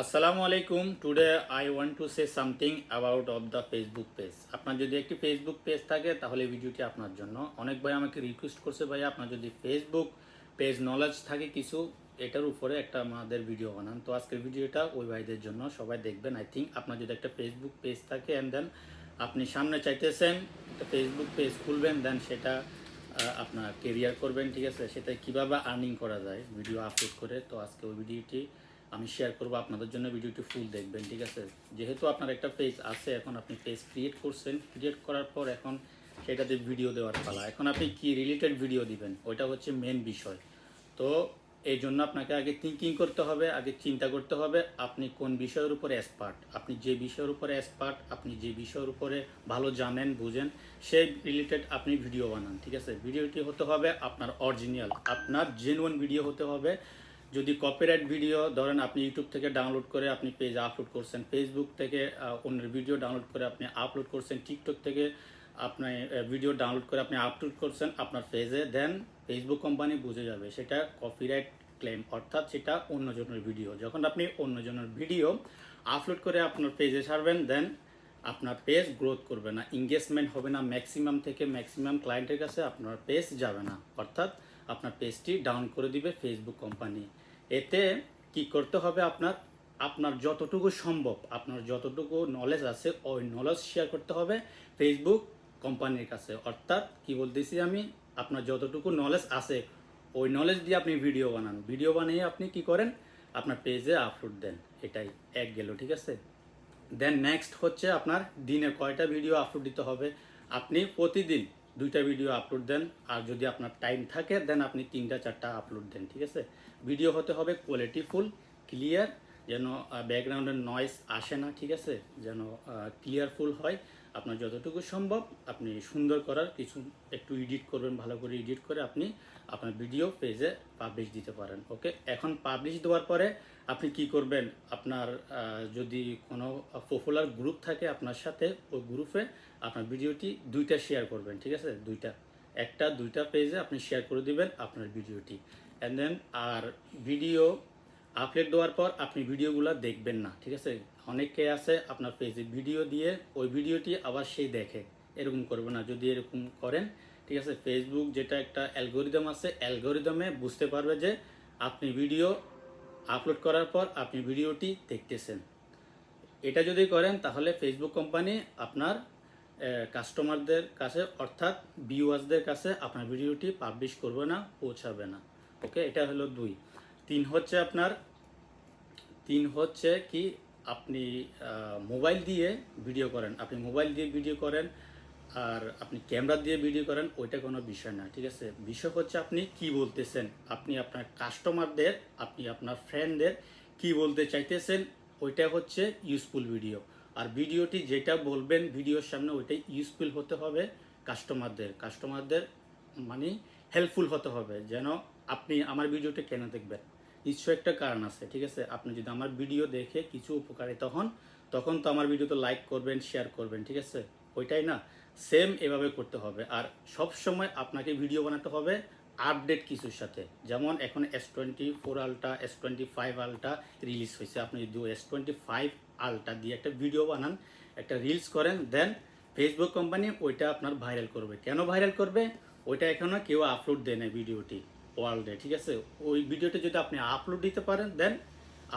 আসসালামু আলাইকুম। Today I want to say something about of the Facebook page আপনার যদি একটি ফেসবুক পেজ থাকে, তাহলে ভিডিওটি আপনার জন্য। অনেক ভাই আমাকে রিকোয়েস্ট করছে ভাই আপনার যদি ফেসবুক পেজ নলেজ থাকে কিছু, এটার উপরে একটা আমাদের ভিডিও বানান। তো আজকের ভিডিওটা ওই ভাইদের জন্য, সবাই দেখবেন। আই থিঙ্ক আপনার যদি একটা ফেসবুক পেজ থাকে অ্যান্ড দেন আপনি সামনে চাইতেছেন, একটা ফেসবুক পেজ খুলবেন দেন সেটা আপনার কেরিয়ার করবেন, ঠিক আছে? সেটা কীভাবে আর্নিং করা যায় ভিডিও আপলোড করে। তো আজকে ওই ভিডিওটি আমি শেয়ার করব, আপনাদের জন্য ভিডিওটি ফুল দেখবেন, ঠিক আছে? যেহেতু আপনার একটা পেজ আছে, এখন আপনি পেজ ক্রিয়েট করছেন ক্রিয়েট করার পর এখন সেটাতে ভিডিও দেওয়ার পালা। এখন আপনি কি রিলেটেড ভিডিও দিবেন? ওইটা হচ্ছে মেন বিষয়। তো এই জন্য আপনাকে আগে থিঙ্কিং করতে হবে, আগে চিন্তা করতে হবে, আপনি কোন বিষয়ের উপরে এক্সপার্ট আপনি যে বিষয়ের উপরে এক্সপার্ট আপনি যে বিষয়ের উপরে ভালো জানেন, বুঝেন সেই রিলেটেড আপনি ভিডিও বানান, ঠিক আছে? ভিডিওটি হতে হবে আপনার অরিজিনাল আপনার জেনুইন ভিডিও হতে হবে যদি কপিরাইট ভিডিও ধরেন আপনি ইউটিউব থেকে ডাউনলোড করে আপনি পেজ আপলোড করছেন ফেসবুক থেকে অন্যের ভিডিও ডাউনলোড করে আপনি আপলোড করছেন টিকটক থেকে আপনি ভিডিও ডাউনলোড করে আপনি আপলোড করছেন আপনার পেজে দেন ফেসবুক কোম্পানি বুঝে যাবে সেটা কপিরাইট ক্লেম অর্থাৎ সেটা অন্যজনের ভিডিও যখন আপনি অন্যজনের ভিডিও আপলোড করে আপনার পেজে ছাড়বেন দেন আপনার পেজ গ্রোথ করবে না এঙ্গেজমেন্ট হবে না ম্যাক্সিমাম থেকে ম্যাক্সিমাম ক্লায়েন্টের কাছে আপনার পেজ যাবে না, অর্থাৎ আপনার পেজটি ডাউন করে দিবে ফেসবুক কোম্পানি এতে কি করতে হবে আপনার? আপনার যতটুকু সম্ভব, আপনার যতটুকু নলেজ আছে, ওই নলেজ শেয়ার করতে হবে ফেসবুক কোম্পানির কাছে। অর্থাৎ কি বলতেছি আমি? আপনার যতটুকু নলেজ আছে, ওই নলেজ দিয়ে আপনি ভিডিও বানান। ভিডিও বানিয়ে আপনি কি করেন? আপনার পেজে আপলোড দেন। এটাই এক গেল, ঠিক আছে? দেন নেক্সট হচ্ছে আপনার দিনে কয়টা ভিডিও আপলোড দিতে হবে? আপনি প্রতিদিন দুইটা ভিডিও আপলোড দেন। আর যদি আপনার টাইম থাকে দেন আপনি তিনটা, চারটা আপলোড দেন, ঠিক আছে? ভিডিও হতে হবে কোয়ালিটিফুল ক্লিয়ার যেন ব্যাকগ্রাউন্ডের নয়েস আসে না, ঠিক আছে? যেন ক্লিয়ারফুল হয়। আপনার যতটুকু সম্ভব আপনি সুন্দর করার কিছু একটু এডিট করবেন, ভালো করে এডিট করে আপনি আপনার ভিডিও পেজে পাবলিশ দিতে পারেন ওকে এখন পাবলিশ দেওয়ার পরে আপনি কি করবেন? আপনার যদি কোনো পপুলার গ্রুপ থাকে আপনার সাথে, ওই গ্রুপে আপনার ভিডিওটি দুইটা শেয়ার করবেন, ঠিক আছে? দুইটা। একটা, দুইটা পেজে আপনি শেয়ার করে দিবেন আপনার ভিডিওটি অ্যান্ড দেন আর ভিডিও আপলোড দেওয়ার পর আপনি ভিডিওগুলো দেখবেন না, ঠিক আছে? অনেকে আছে আপনার পেজে ভিডিও দিয়ে ওই ভিডিওটি আবার সেই দেখে, এরকম করবে না। যদি এরকম করেন, ঠিক আছে? ফেসবুক যেটা একটা অ্যালগোরিদম আছে, অ্যালগোরিদমে বুঝতে পারবে যে আপনি ভিডিও আপলোড করার পর আপনি ভিডিওটি দেখতেছেন। এটা যদি করেন, তাহলে ফেসবুক কোম্পানি আপনার কাস্টমারদের কাছে, অর্থাৎ ভিউয়ার্সদের কাছে আপনার ভিডিওটি পাবলিশ করবে না, পৌঁছাবে না। ওকে এটা হলো দুই। তিন হচ্ছে আপনার, তিন হচ্ছে কি আপনি মোবাইল দিয়ে ভিডিও করেন। আপনি মোবাইল দিয়ে ভিডিও করেন আর আপনি ক্যামেরা দিয়ে ভিডিও করেন, ওইটা কোনো বিষয় না, ঠিক আছে? বিষয় হচ্ছে আপনি কি বলতেছেন? আপনি আপনার কাস্টমারদের, আপনি আপনার ফ্রেন্ডদের কি বলতে চাইতেছেন? ওইটা হচ্ছে ইউজফুল ভিডিও আর ভিডিওটি যেটা বলবেন ভিডিওর সামনে, ওইটাই ইউজফুল হতে হবে কাস্টমারদের। কাস্টমারদের মানে হেল্পফুল হতে হবে, যেন আপনি আমার ভিডিওটা কেন দেখবেন? নিশ্চয় একটা কারণ আছে, ঠিক আছে? আপনি যদি আমার ভিডিও দেখে কিছু উপকারিতা হন, তখন তো আমার ভিডিওতে লাইক করবেন শেয়ার করবেন, ঠিক আছে? ওইটাই না। সেম এভাবে করতে হবে। আর সব সময় আপনাকে ভিডিও বানাতে হবে আপডেট কিছুর সাথে। যেমন এখন S twenty four ultra S twenty five ultra release হয়েছে। আপনি যদি এস টোয়েন্টি ফাইভ আলটা দিয়ে একটা ভিডিও বানান, একটা রিলস করেন দেন ফেসবুক কোম্পানি ওইটা আপনার ভাইরাল করবে। কেন ভাইরাল করবে? ওইটা এখনও কেউ আপলোড দেয় না ভিডিওটি। ওয়ার্ল্ডে ঠিক আছে? ওই ভিডিওটা যদি আপনি আপলোড দিতে পারেন দেন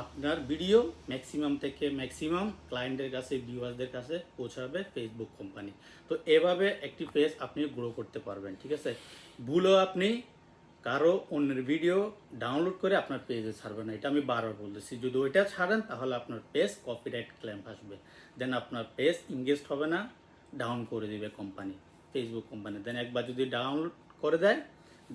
আপনার ভিডিও ম্যাক্সিমাম থেকে ম্যাক্সিমাম ক্লায়েন্টের কাছে ভিউয়ার্সদের কাছে পৌঁছাবে ফেসবুক কোম্পানি তো এভাবে একটি পেজ আপনি গ্রো করতে পারবেন, ঠিক আছে? ভুলও আপনি কারও অন্যের ভিডিও ডাউনলোড করে আপনার পেজে ছাড়বেন না। এটা আমি বারবার বলতেছি। যদি ওইটা ছাড়েন, তাহলে আপনার পেজ কপিরাইট ক্লেম আসবে। দেন আপনার পেজ ইংগেজ হবে না ডাউন করে দিবে কোম্পানি ফেসবুক কোম্পানি দেন একবার যদি ডাউনলোড করে দেয়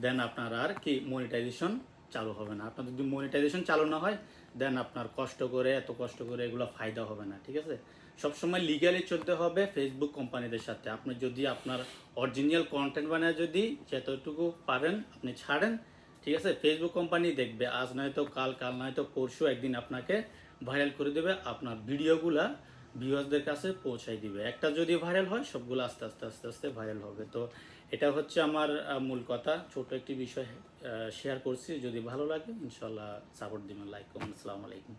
দেন আপনার আর কি মনিটাইজেশন চালু হবে না। আপনার যদি মনিটাইজেশন চালু না হয়, দেন আপনার কষ্ট করে, এত কষ্ট করে এগুলো ফায়দা হবে না, ঠিক আছে? সবসময় লিগালি চলতে হবে ফেসবুক কোম্পানিদের সাথে। আপনি যদি আপনার অরিজিনাল কন্টেন্ট বানায় যদি যতটুকু পারেন আপনি ছাড়েন, ঠিক আছে? ফেসবুক কোম্পানি দেখবে, আজ নয়তো কাল কাল নয়তো পরশু একদিন আপনাকে ভাইরাল করে দেবে, আপনার ভিডিওগুলা ভিউয়ার্সদের কাছে পৌঁছাই দিবে। একটা যদি ভাইরাল হয়, সবগুলো আস্তে আস্তে আস্তে আস্তে ভাইরাল হবে। তো এটা হচ্ছে আমার মূল কথা। ছোট একটি বিষয় শেয়ার করছি। যদি ভালো লাগে ইনশাল্লাহ সাপোর্ট দিবেন। লাইক কমেন্ট আসসালামু আলাইকুম।